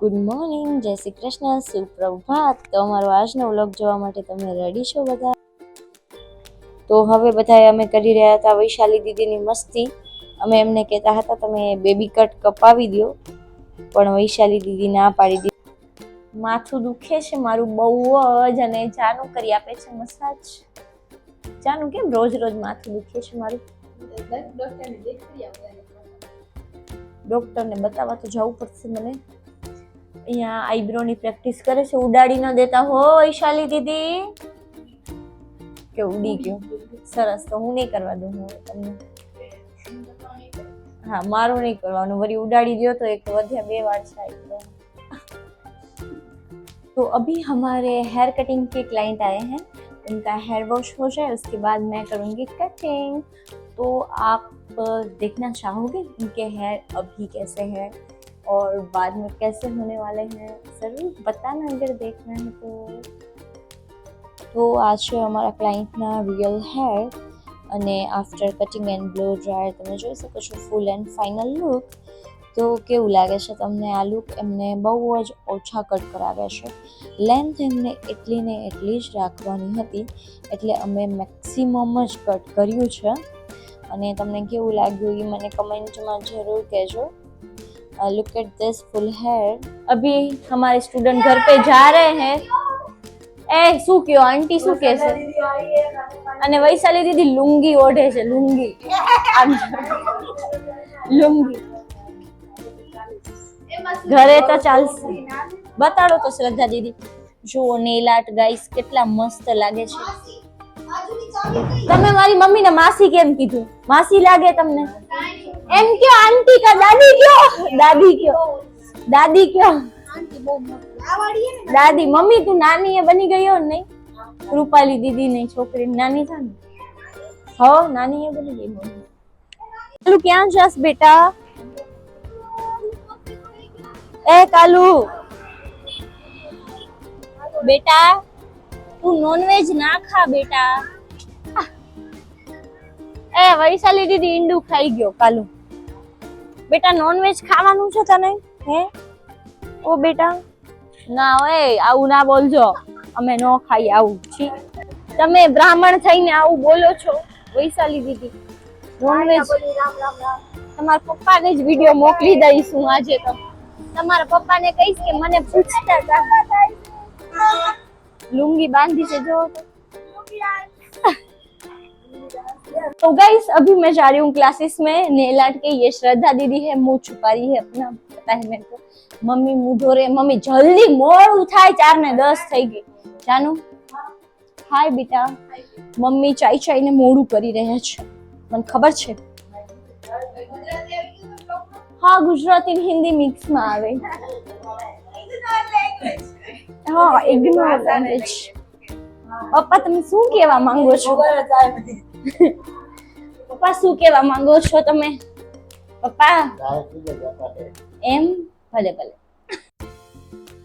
Good morning જય શ્રી કૃષ્ણ સુપ્રભાત. તો અમારો આજનો વ્લોગ જોવા માટે તમે રેડી છો બધા? તો હવે બધા અમે કરી રહ્યા હતા વૈશાલી દીદીની મસ્તી. અમે એમને કહેતા હતા તમે બેબી કટ કપાવી દો પણ વૈશાલી દીદી ના પાડી દીધી માથું દુખે છે મારું બહુ જ અને જાનું કરી આપે છે મસાજ. જાનું કેમ રોજ રોજ માથું દુખે છે મારું? ડોક્ટરને બતાવવા તો જવું પડશે મને. અહીંયા આઈબ્રોની પ્રેક્ટિસ કરે છે ઉડાડી ન દેતા હો વૈશાલી દીદી કે ઉડી ગયો સરસ તો હું નહીં કરવા દઉં હવે તમને हाँ मारो नहीं करवानो वरी उड़ाड़ी दियो तो एक વધ્યા બે વાર છે eyebrow. तो अभी हमारे हेयर कटिंग के क्लाइंट आए हैं उनका हेयर वॉश हो जाए उसके बाद मैं करूँगी कटिंग तो आप अ, देखना चाहोगे उनके हेयर अभी कैसे हैं और बाद में कैसे होने वाले हैं ज़रूर बताना अगर देखना है तो તો આ છે અમારા ક્લાયન્ટના રિયલ હેર અને after cutting and blow dryer તમે જોઈ શકો છો ફૂલ એન્ડ ફાઇનલ લુક તો કેવું લાગે છે તમને આ લુક એમને બહુ જ ઓછા કટ કરાવ્યા છે લેન્થ એમને એટલી ને એટલી જ રાખવાની હતી એટલે અમે મેક્સિમમ જ કટ કર્યું છે અને તમને કેવું લાગ્યું એ મને કમેન્ટમાં જરૂર કહેજો look at this full hair अभी हमारे स्टूडेंट घर पे जा रहे हैं ए શું કયો આંટી શું કહે છે અને વૈશાલી દીદી લુંગી ઓઢે છે લુંગી આમ લુંગી ઘરે તો ચાલશે બતાડો તો શ્રદ્ધા દીદી જુઓ નેલ આર્ટ ગાઈસ કેટલા મસ્ત લાગે છે તમે મારી મમ્મીને માસી કેમ કીધું માસી લાગે તમને એમ કયો આંટી કા દાદી કયો? દાદી કયો? દાદી કયો? દાદી? મમ્મી તું નાની એ બની ગયો ને નહીં? રૂપાલી દીદી ની છોકરી નાની છે ને? હો નાની એ બની ગઈ મમ્મી. કાલુ ક્યાં જાસ બેટા? એ કાલુ. બેટા તું નોનવેજ ના ખા બેટા. એ વૈશાલી દીદી ઈંડું ખાઈ ગયો કાલુ. બેટા નોનવેજ ખાવાનું છે તને? હે? ઓ બેટા. ના ઓએ આવું ના બોલજો. અમે ન ખાઈ આવું. છી. તમે બ્રાહ્મણ થઈને આવું બોલો છો. વૈશાલી દીદી. નોનવેજ તમારા પપ્પાને જ વીડિયો મોકલી દઈશું આજે તો. તમારા પપ્પાને કહીશ કે મને પૂછતા હતા લુંગી બાંધી છે, જો. તો तो गाइस अभी मैं जा रही हूँ क्लासेस में नेल आर्ट के ये श्रद्धा दीदी है मुंह छुपा रही है अपना पता है मेरे को मम्मी मुंह धो रहे मम्मी जल्दी મોડું થાય ચાર ને દસ થઈ ગઈ જાનુ હાય બેટા મમ્મી ચાઈ ચાઈને મોડું કરી રહ્યા છે મને ખબર છે હા ગુજરાતી ને હિન્દી મિક્સમાં આવે હા ઇગ્નોર લેંગ્વેજ પપ્પા તમે શું કહેવા માંગો છો પપ્પા શું કહેવા માંગો છો તમે પપ્પા એમ ભલે ભલે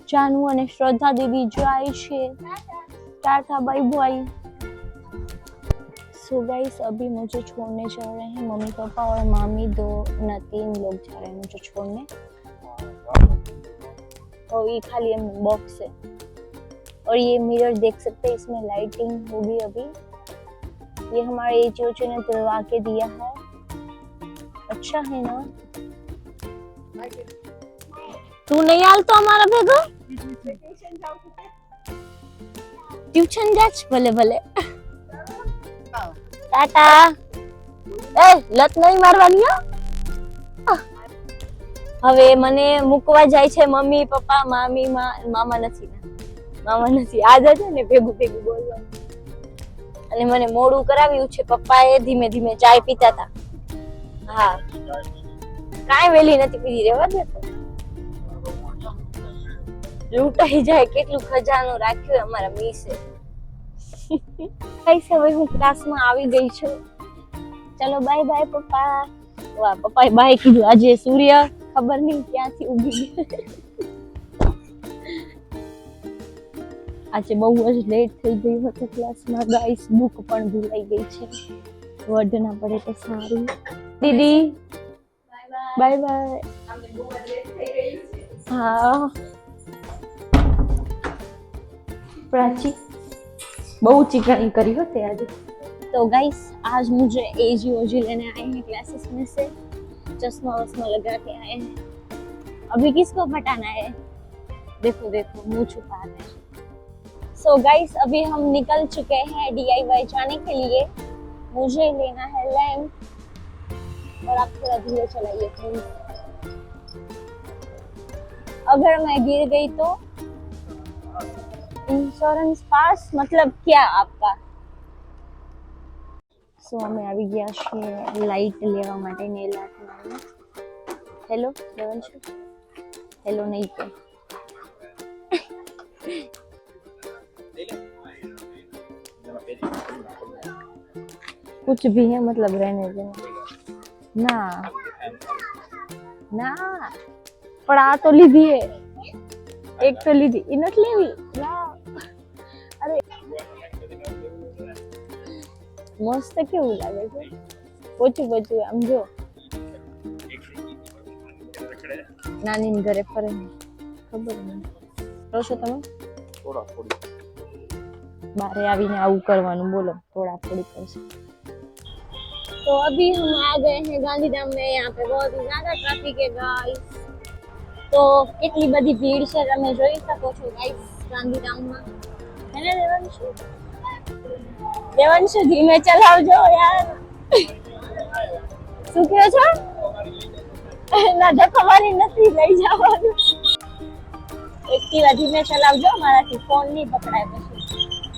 જાનુ અને શ્રદ્ધા દીદી જાય છે tata bye bye so guys अभी मुझे छोड़ने जा रहे हैं मम्मी पापा और मामी दो ना तीन लोग जा रहे हैं मुझे छोड़ने और ये खाली बॉक्स है और ये मिरर देख सकते हैं इसमें लाइटिंग होगी अभी ये हमारे एचओची ने दिलवा के दिया है अच्छा है ना तू नहीं आल तो हमारा भेगो ટ્યુશન જા છે ભલે ભલે ટાટા એ લત નહીં મારવાની હો હવે મને મૂકવા જાય છે મમ્મી પપ્પા મામી મા- મામા નથી મામા નથી આદત છે ને ભેગું ભેગું બોલવાનું અને મને મોડું કરાવ્યું છે, પપ્પાએ ધીમે ધીમે ચાય પીતા હતા હા. કાંઈ વેલી નથી પીધી, રેવા દે લૂંટાઈ જાય, કેટલું ખજાનું રાખ્યું અમારા મીસે. કઈ હવે હું ક્લાસમાં આવી ગઈ છું. ચલો, બાય બાય પપ્પા. વાહ, પપ્પાએ બાય કીધું, આજે સૂર્ય ખબર નહીં ક્યાંથી ઉગી આજે બહુ જ લેટ થઈ ગયું હતું ક્લાસમાં ગાઈસ બુક પણ ભૂલાઈ ગઈ છે વર્ડ ના પડે તો સારું દીદી બાય બાય हाँ प्राची बहुत चिकनी करी होते आज तो गाइस आज मुझे एजी ओजी लेने आए हैं क्लासेस में से चश्मा वश्मा लगा के आए हैं अभी किसको पटाना है देखो देखो मुंह छुपा रहे हैं सो गाइस अभी हम निकल चुके हैं डीआईवाई जाने के लिए मुझे लेना है लैम्प और आप थोड़ा धीरे चलाइए प्लीज अगर मैं गिर गई तो ઇન્સ્યોરન્સ પાસ મતલબ ક્યાં આપકા સો અમે આવી ગયા છીએ લાઈટ લેવા માટે નેલ આર્ટમાં હેલો દેવંશુ હેલો નહીં કે कुछ भी है मतलब रहने देना ના ના પણ આ તો લીધી હે એક તો લીધી એ નથી લેવી ના અરે મસ્ત કેવું લાગે છે પોચું પોચું આમ જો નાની ઘરે ફરે ને. ખબર નહીં કરો છો તમે થોડા થોડી બારે આવીને આવું કરવાનું. બોલો, થોડા થોડી પડશે तो अभी हम आ गए हैं ગાંધીધામ में यहाँ पे बहुत ही ज्यादा ट्रैफिक है गाइस તો કેટલી બધી ભીડ છે તમે જોઈ શકો છો ગાઈસ ગાંધીધામમાં. હેને દેવાંશુ દેવાંશુ ધીમે ચલાવજો યાર. શું કહો છો? ના ધક્કો મારી નથી, લઈ જવાનું. એક્ટિવા ધીમે ચલાવજો, મારાથી ફોન નહીં પકડાય પછી.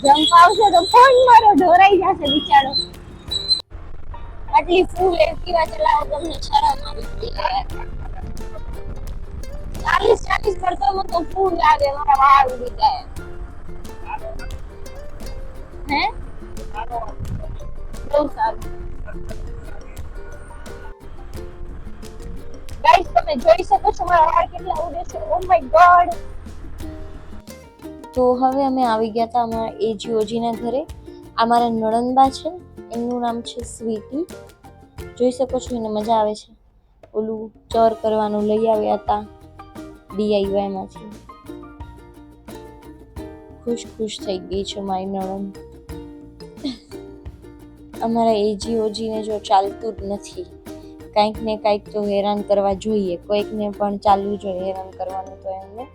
જમ્પ તો ફોન મારો, ઢોરાઈ જશે બિચારો. આટલી ફૂલ એક્ટિવા ચલાવો તમને શરમ આવી ચાલીસ ચાલીસ ચાલીસ કરતોમાં તો ફૂલ લાગે, મારા વાળ ઉડી જાય. હે? બહુ સારું. ગાઈસ તમે જોઈ શકો છો મારા વાળ કેટલા ઉડે છે. ઓ માય ગોડ તો હવે અમે આવી ગયા હતા અમારા એજીઓજીના ઘરે. અમારા મારા નણંદબા છે, એમનું નામ છે સ્વીટી. જોઈ શકો છો, એને મજા આવે છે. ઓલું ચર કરવાનું લઈ આવ્યા હતા ડીઆઈવાયમાંથી ખુશ ખુશ થઈ ગઈ છે મારી નણંદ. અમારા એજીઓજીને જો ચાલતું જ નથી. કાંઈક ને કાંઈક તો હેરાન કરવા જોઈએ. કોઈકને પણ ચાલવું જોઈએ હેરાન કરવાનું તો એમને.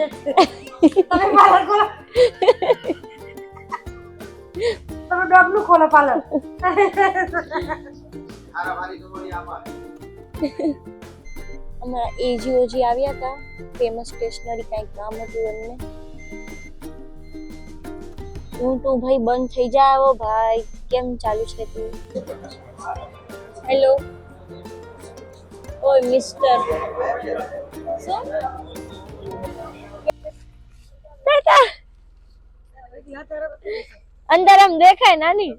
તમે પાર્લર ખોલો તમે ડોગનું ખોલો પાર્લર અમારા એજીઓજી આવ્યા હતા. ફેમસ સ્ટેશનરી કાંઈક કામ હતું એમને. હું તું ભાઈ બંધ થઈ જાવ ભાઈ, કેમ ચાલુ છે તું? હેલો ઓય મિસ્ટર શું? બેટા અંદર આમ દેખાય નાની.